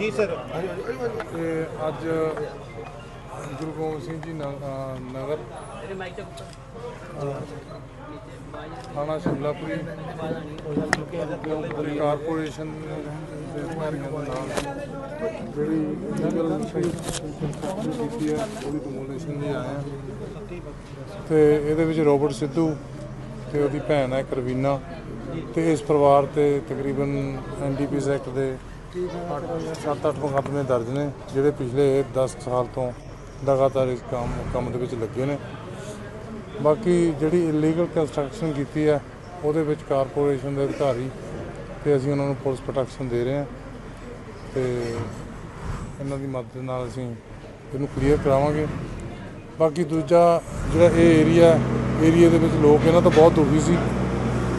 ਜੀ ਸਰ। ਤੇ ਅੱਜ ਗੁਰੂ ਗੋਬਿੰਦ ਸਿੰਘ ਜੀ ਨ- ਅ, ਨਗਰ। ਥਾਣਾ ਸ਼ਿਮਲਾਪੁਰੀ। ਪੁਰੀ ਕਾਰਪੋਰੇਸ਼ਨ ਦੇ ਅਧਿਕਾਰੀਆਂ ਦੇ ਨਾਲ ਜਿਹੜੀ ਲੀਗਲ ਕੀਤੀ ਹੈ ਉਹਦੀ ਡਿਮੋਲੇਸ਼ਨ ਲਈ ਆਏ ਆ ਤੇ ਇਹਦੇ ਵਿੱਚ ਰੋਬਰਟ ਸਿੱਧੂ ਤੇ ਉਹਦੀ ਭੈਣ ਹੈ ਕਰਵੀਨਾ। ਤੇ ਇਸ ਪਰਿਵਾਰ ਤੇ ਤਕਰੀਬਨ ਐਨਡੀਪੀਐਸ ਐਕਟ ਦੇ 7-8 ਮੁਕੱਦਮੇ ਦਰਜ ਨੇ, ਜਿਹੜੇ ਪਿਛਲੇ 10 ਸਾਲ ਤੋਂ ਲਗਾਤਾਰ ਇਸ ਕੰਮ ਕੰਮ ਦੇ ਵਿੱਚ ਲੱਗੇ ਨੇ। ਬਾਕੀ ਜਿਹੜੀ ਇਲੀਗਲ ਕੰਸਟਰਕਸ਼ਨ ਕੀਤੀ ਹੈ, ਉਹਦੇ ਵਿੱਚ ਕਾਰਪੋਰੇਸ਼ਨ ਦੇ ਅਧਿਕਾਰੀ ਤੇ ਅਸੀਂ ਉਹਨਾਂ ਨੂੰ ਪੁਲਿਸ ਪ੍ਰੋਟੈਕਸ਼ਨ ਦੇ ਰਹੇ ਹਾਂ ਤੇ ਇਹਨਾਂ ਦੀ ਮਦਦ ਨਾਲ ਅਸੀਂ ਇਹਨੂੰ ਕਲੀਅਰ ਕਰਾਵਾਂਗੇ। ਬਾਕੀ ਦੂਜਾ ਜਿਹੜਾ ਇਹ ਏਰੀਆ ਏਰੀਆ ਦੇ ਵਿੱਚ ਲੋਕ ਇਹਨਾਂ ਤੋਂ ਬਹੁਤ ਦੁਖੀ ਸੀ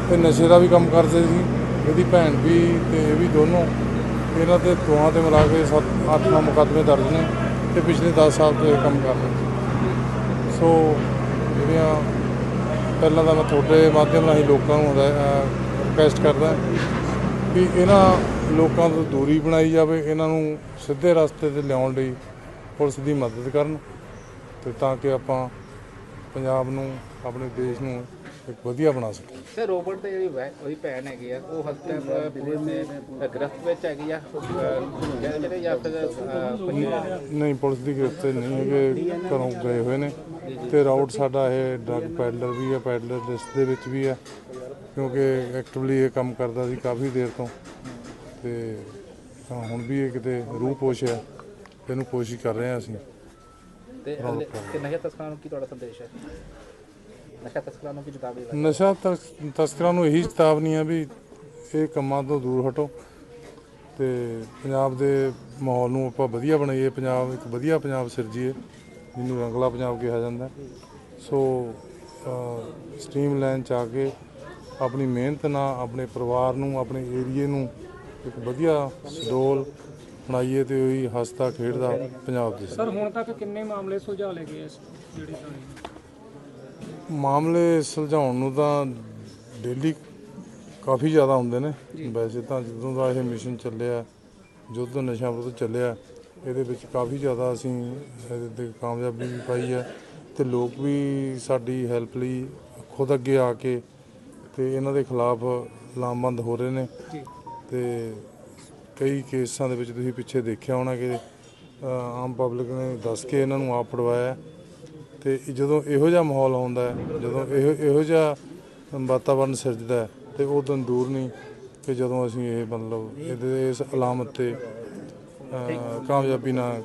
ਤੇ ਨਸ਼ੇ ਦਾ ਵੀ ਕੰਮ ਕਰਦੇ ਸੀ। ਇਹਦੀ ਭੈਣ ਵੀ ਤੇ ਇਹ ਵੀ ਦੋਨੋਂ ਇਹਨਾਂ ਤੇ ਦੋਹਾਂ ਤੇ ਮਿਲਾ ਕੇ 7 8 ਮੁਕੱਦਮੇ ਦਰਜ ਨੇ ਤੇ ਪਿਛਲੇ 10 ਸਾਲ ਤੋਂ ਇਹ ਕੰਮ ਕਰ ਰਹੇ ਸੀ ਸੋ ਜਿਹੜੀਆਂ ਪਹਿਲਾਂ ਤਾਂ ਮੈਂ ਤੁਹਾਡੇ ਮਾਧਿਅਮ ਰਾਹੀਂ ਲੋਕਾਂ ਨੂੰ ਰਿਕਵੈਸਟ ਕਰਦਾ ਵੀ ਇਹਨਾਂ ਲੋਕਾਂ ਤੋਂ ਦੂਰੀ ਬਣਾਈ ਜਾਵੇ, ਇਹਨਾਂ ਨੂੰ ਸਿੱਧੇ ਰਸਤੇ ਤੇ ਲਿਆਉਣ ਲਈ ਪੁਲਿਸ ਦੀ ਮਦਦ ਕਰਨ ਤੇ ਤਾਂ ਕਿ ਆਪਾਂ ਪੰਜਾਬ ਨੂੰ, ਆਪਣੇ ਦੇਸ਼ ਨੂੰ ਇੱਕ ਵਧੀਆ ਬਣਾ ਸਕੀਏ ਸਰ ਰੋਬਰਟ ਤੇ ਜਿਹੜੀ ਵੈ- ਉਹਦੀ ਭੈਣ ਹੈਗੀ ਆ ਉਹ ਹਸਪਤਾਲ ਪੁਲਿਸ ਨੇ ਗ੍ਰਿਫਤ ਵਿੱਚ ਹੈਗੀ ਆ। ਜਿਹੜੇ ਜਾਂ ਫਿਰ ਅਹ, ਨਹੀਂ ਪੁਲਿਸ ਦੀ ਗ੍ਰਿਫਤ ਤੇ ਨਹੀਂ ਹੈਗੇ ਘਰੋਂ ਗਏ ਹੋਏ ਨੇ। ਤੇ ਰਾਊਟ ਸਾਡਾ ਇਹ ਡਰਗ ਪੈਡਲਰ ਵੀ ਹੈ ਪੈਡਲਰ ਲਿਸਟ ਦੇ ਵਿੱਚ ਵੀ ਹੈ ਕਿਉਂਕਿ ਐਕਟਿਵਲੀ ਇਹ ਕੰਮ ਕਰਦਾ ਸੀ ਕਾਫੀ ਦੇਰ ਤੋਂ। ਤੇ ਤਾਂ ਹੁਣ ਵੀ ਇਹ ਕਿਤੇ ਰੂਹ ਪੋਸ਼ਿਆ ਇਹਨੂੰ ਕੋਸ਼ਿਸ਼ ਕਰ ਰਹੇ ਹਾਂ ਅਸੀਂ। ਤੇ ਹਲੇ- ਤੇ ਨਸ਼ਾ ਤਸਕਰਾਂ ਨੂੰ ਕੀ ਤੁਹਾਡਾ ਸੰਦੇਸ਼ ਹੈ? ਨਸ਼ਾ ਤਸਕਰਾਂ ਨੂੰ ਕੀ ਚੇਤਾਵਨੀ ਹੈ ਨਸ਼ਾ ਤਸ- ਤਸਕਰਾਂ ਨੂੰ ਇਹੀ ਚੇਤਾਵਨੀ ਹੈ ਵੀ ਇਹ ਕੰਮਾਂ ਤੋਂ ਦੂਰ ਹਟੋ ਤੇ ਪੰਜਾਬ ਦੇ ਮਾਹੌਲ ਨੂੰ ਆਪਾਂ ਵਧੀਆ ਬਣਾਈਏ। ਪੰਜਾਬ ਇੱਕ ਵਧੀਆ ਪੰਜਾਬ ਸਿਰਜੀਏ ਜਿਹਨੂੰ ਰੰਗਲਾ ਪੰਜਾਬ ਕਿਹਾ ਜਾਂਦਾ। ਸੋ ਸਟ੍ਰੀਮ ਲਾਈਨ ਚ ਆ ਕੇ ਆਪਣੀ ਮਿਹਨਤ ਨਾਲ ਆਪਣੇ ਪਰਿਵਾਰ ਨੂੰ ਆਪਣੇ ਏਰੀਏ ਨੂੰ ਇੱਕ ਵਧੀਆ ਸਡੋਲ ਬਣਾਈਏ ਤੇ ਉਹੀ ਹੱਸਦਾ ਖੇਡਦਾ ਪੰਜਾਬ ਦੇ ਸਰ ਹੁਣ ਤੱਕ ਕਿੰਨੇ ਮਾਮਲੇ ਸੁਲਝਾ ਲਏ ਗਏ ਇਸ ਜਿਹੜੀ ਥਾਣੇ? ਮਾਮਲੇ ਸੁਲਝਾਉਣ ਨੂੰ ਤਾਂ ਡੇਲੀ ਕਾਫੀ ਜ਼ਿਆਦਾ ਹੁੰਦੇ ਨੇ। ਵੈਸੇ ਤਾਂ ਜਦੋਂ ਦਾ ਇਹ ਮਿਸ਼ਨ ਚੱਲਿਆ ਯੁੱਧ ਨਸ਼ਾ ਵਿਰੁੱਧ ਚੱਲਿਆ ਇਹਦੇ ਵਿੱਚ ਕਾਫੀ ਜ਼ਿਆਦਾ ਅਸੀਂ ਇਹਦੇ ਤੇ ਕਾਮਯਾਬੀ ਵੀ ਪਾਈ ਹੈ ਤੇ ਲੋਕ ਵੀ ਸਾਡੀ ਹੈਲਪ ਲਈ ਖੁਦ ਅੱਗੇ ਆ ਕੇ ਤੇ ਇਹਨਾਂ ਦੇ ਖਿਲਾਫ ਲਾਮਬੰਦ ਹੋ ਰਹੇ ਨੇ। ਤੇ ਕਈ ਕੇਸਾਂ ਦੇ ਵਿੱਚ ਤੁਸੀਂ ਪਿੱਛੇ ਦੇਖਿਆ ਹੋਣਾ ਕਿ ਆਮ ਪਬਲਿਕ ਨੇ ਦੱਸ ਕੇ ਇਹਨਾਂ ਨੂੰ ਆਪ ਫੜਵਾਇਆ। ਤੇ ਜਦੋਂ ਇਹੋ ਜਿਹਾ ਮਾਹੌਲ ਆਉਂਦਾ ਹੈ, ਜਦੋਂ ਇਹੋ ਇਹੋ ਜਿਹਾ ਵਾਤਾਵਰਨ ਸਿਰਜਦਾ ਹੈ, ਤੇ ਉਹ ਦਿਨ ਦੂਰ ਨਹੀਂ ਕਿ ਜਦੋਂ ਅਸੀਂ ਇਹ ਮਤਲਬ ਇਹਦੇ ਇਸ ਅਲਾਮਤ ਤੇ ਕਾਮਯਾਬੀ ਨਾਲ